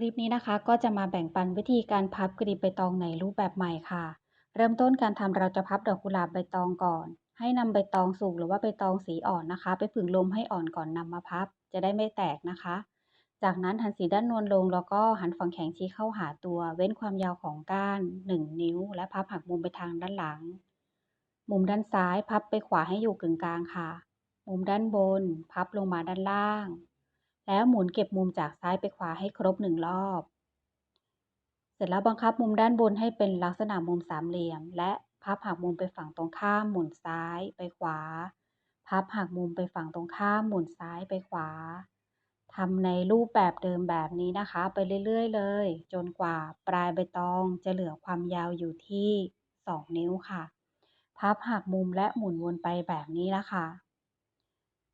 คลิปนี้นะคะก็จะมาแบ่งปันวิธีการพับกลีบใบตองในรูปแบบใหม่ค่ะ เริ่มต้นการทำเราจะพับดอกกุหลาบใบตองก่อน ให้นำใบตองสุกหรือว่าใบตองสีอ่อนนะคะ ไปผึ่งลมให้อ่อนก่อนนำมาพับ จะได้ไม่แตกนะคะ จากนั้นหันสีด้านนวลลงแล้วก็หันฝั่งแข็งชี้เข้าหาตัว เว้นความยาวของก้าน 1 นิ้ว และพับหักมุมไปทางด้านหลัง มุมด้านซ้ายพับไปขวาให้อยู่กึ่งกลางค่ะ มุมด้านบน พับลงมาด้านล่าง แล้วหมุนเก็บมุมจากซ้ายไปขวาให้ครบหนึ่งรอบ เสร็จแล้วบังคับมุมด้านบนให้เป็นลักษณะมุมสามเหลี่ยม และพับหักมุมไปฝั่งตรงข้ามหมุนซ้ายไปขวา พับหักมุมไปฝั่งตรงข้ามหมุนซ้ายไปขวาทำในรูปแบบเดิมแบบนี้นะคะ ไปเรื่อย ๆ เลย จนกว่าปลายใบตองจะเหลือความยาวอยู่ที่ 2 นิ้วค่ะ พับหักมุมและหมุนวนไปแบบนี้นะคะ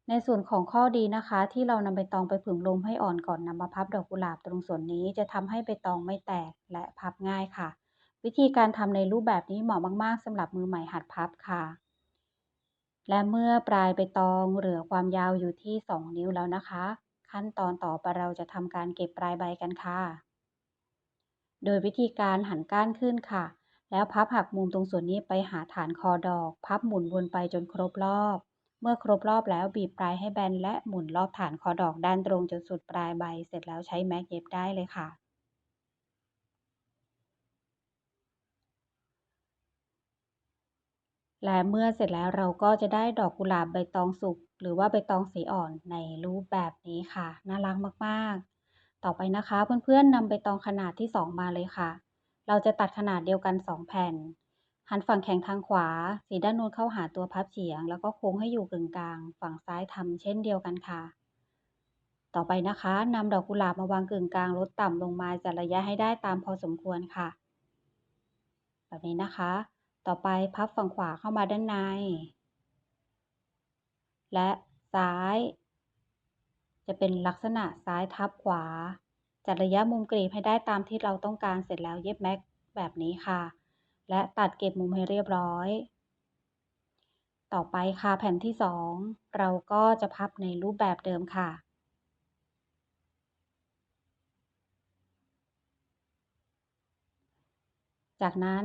ในส่วนของข้อดีนะคะ ที่เรานำใบตองไปผึ่งลมให้อ่อนก่อนนำมาพับดอกกุหลาบตรงส่วนนี้จะทำให้ใบตองไม่แตกและพับง่ายค่ะ วิธีการทำในรูปแบบนี้เหมาะมากๆสำหรับมือใหม่หัดพับค่ะ และเมื่อปลายใบตองเหลือความยาวอยู่ที่ 2 นิ้วแล้วนะคะ ขั้นตอนต่อไปเราจะทำการเก็บปลายใบกันค่ะ โดยวิธีการหันก้านขึ้นค่ะ แล้วพับหักมุมตรงส่วนนี้ไปหาฐานคอดอก พับหมุนวนไปจนครบรอบ เมื่อครบรอบแล้วบีบปลายให้แบนและหมุนรอบฐานคอดอกด้านตรงจนสุดปลายใบ เสร็จแล้วใช้แม็กเย็บได้เลยค่ะและเมื่อเสร็จแล้วเราก็จะได้ดอกกุหลาบใบตองสุกหรือว่าใบตองสีอ่อนในรูปแบบนี้ค่ะ น่ารักมากๆ ต่อไปนะคะเพื่อนๆนำใบตองขนาดที่ 2 มาเลยค่ะ เราจะตัดขนาดเดียวกัน 2 แผ่น หันฝั่งแข็งทางขวา สีด้านน้นเข้าหาตัวพับเฉียง แล้วก็โค้งให้อยู่กึ่งกลาง ฝั่งซ้ายทำเช่นเดียวกันค่ะ ต่อไปนะคะนำดอกกุหลาบมาวางกึ่งกลางลดต่ำลงมาจัดระยะให้ได้ตามพอสมควรค่ะ แบบนี้นะคะ ต่อไปพับฝั่งขวาเข้ามาด้านใน และซ้าย จะเป็นลักษณะซ้ายทับขวา จัดระยะมุมกรีบให้ได้ตามที่เราต้องการเสร็จแล้วเย็บแม็กแบบนี้ค่ะ และตัดเก็บมุมให้เรียบร้อย ต่อไปค่ะแผ่นที่ 2 เราก็จะพับในรูปแบบเดิมค่ะจากนั้น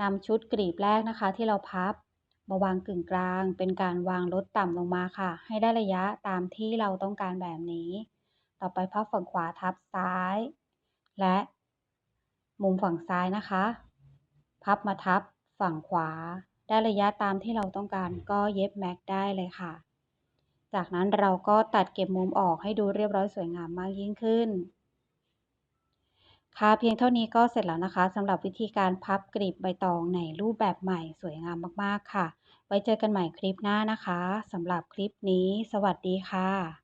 นำชุดกรีบแรกนะคะ ที่เราพับมาวางกึ่งกลาง เป็นการวางลดต่ำลงมาค่ะ ให้ได้ระยะตามที่เราต้องการแบบนี้ ต่อไปพับฝั่งขวาทับซ้าย และมุมฝั่งซ้ายนะคะ พับมาทับฝั่งขวา ได้ระยะตามที่เราต้องการก็เย็บแม็กได้เลยค่ะ จากนั้นเราก็ตัดเก็บมุมออกให้ดูเรียบร้อยสวยงามมากยิ่งขึ้น ค่ะเพียงเท่านี้ก็เสร็จแล้วนะคะสำหรับวิธีการพับกลีบใบตองในรูปแบบใหม่สวยงามมากๆค่ะ ไว้เจอกันใหม่คลิปหน้านะคะสำหรับคลิปนี้ สวัสดีค่ะ